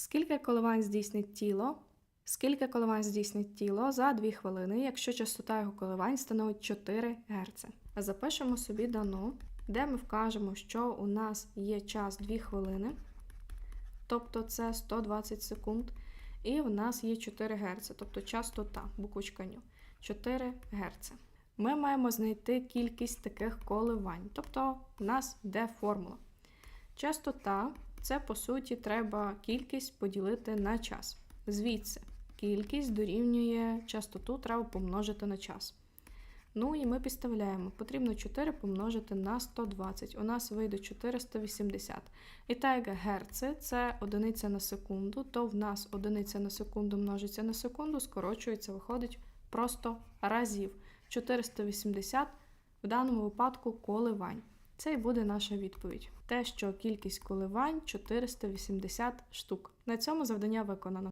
Скільки коливань здійснить тіло? Скільки коливань здійснить тіло за 2 хвилини, якщо частота його коливань становить 4 Гц? Запишемо собі дано, де ми вкажемо, що у нас є час 2 хвилини, тобто це 120 секунд, і в нас є 4 Гц, тобто частота, буквочка ню, 4 Гц. Ми маємо знайти кількість таких коливань, тобто в нас йде формула. Частота це по суті треба кількість поділити на час. Звідси кількість дорівнює частоту, треба помножити на час. Ну і ми підставляємо. Потрібно 4 помножити на 120. У нас вийде 480. І так як герци це одиниця на секунду, то в нас одиниця на секунду множиться на секунду, скорочується, виходить просто разів. 480 в даному випадку коливань. Це і буде наша відповідь. Те, що кількість коливань 480 штук. На цьому завдання виконано.